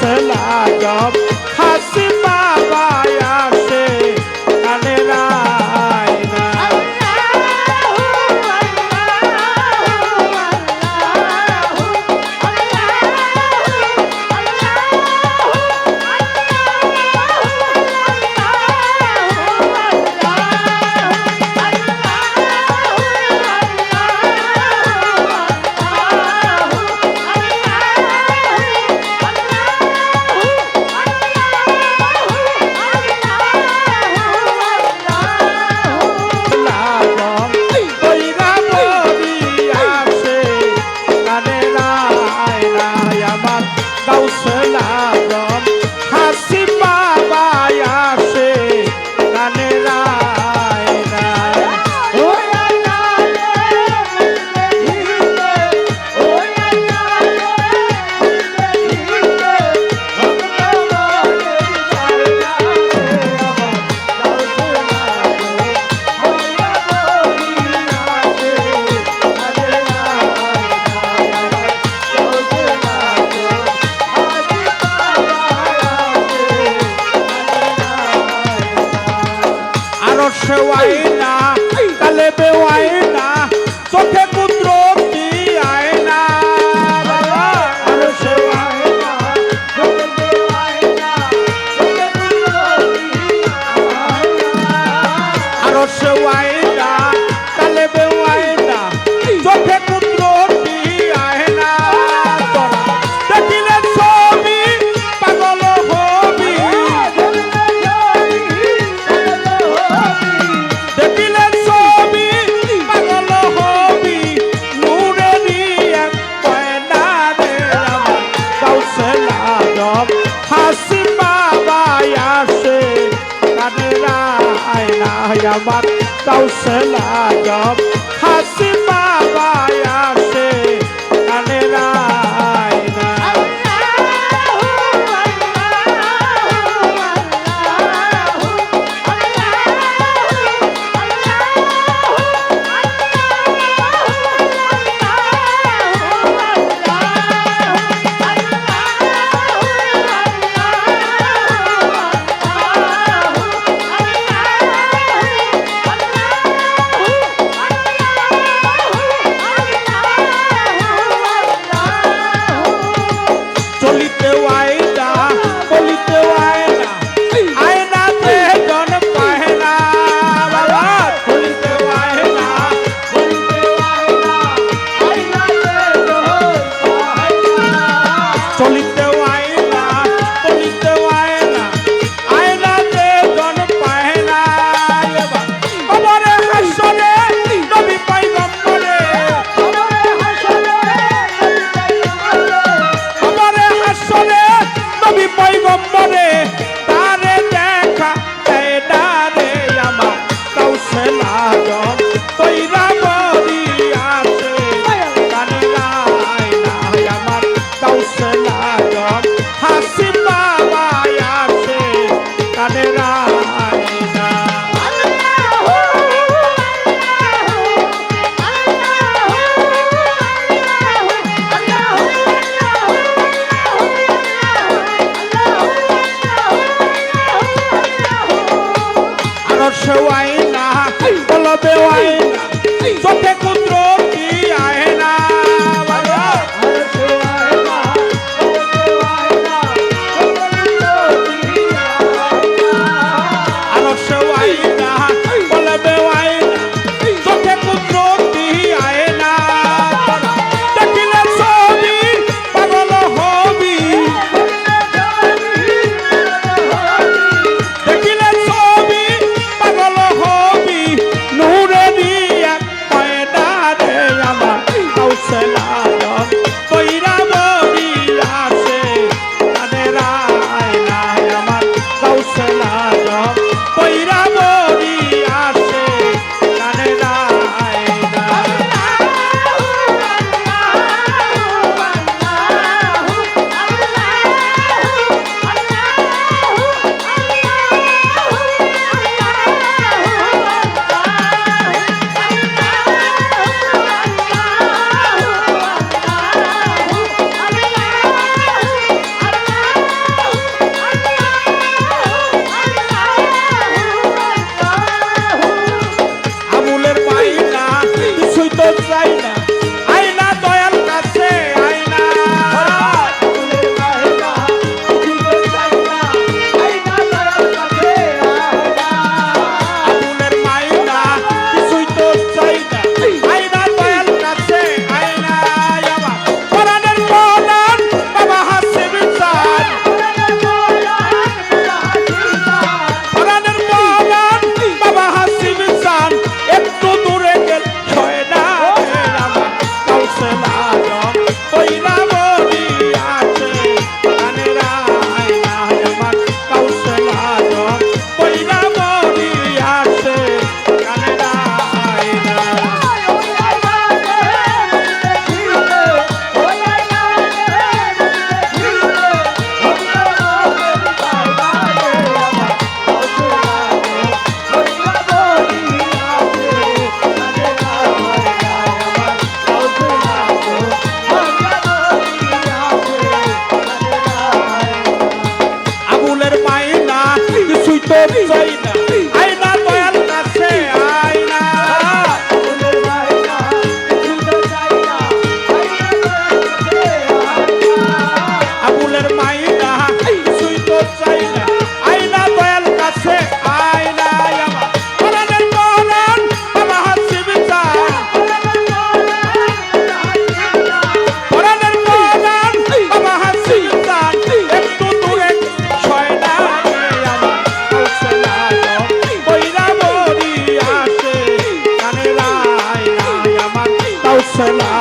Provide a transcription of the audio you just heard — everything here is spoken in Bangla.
sẽ là chồng রসে আয়না কালে বে আয়না চোখে কুদরতি আয়না? রসে আয়না? রসে আয়না আমার কাউসলা জব হাসিল তো চাই না Marcela.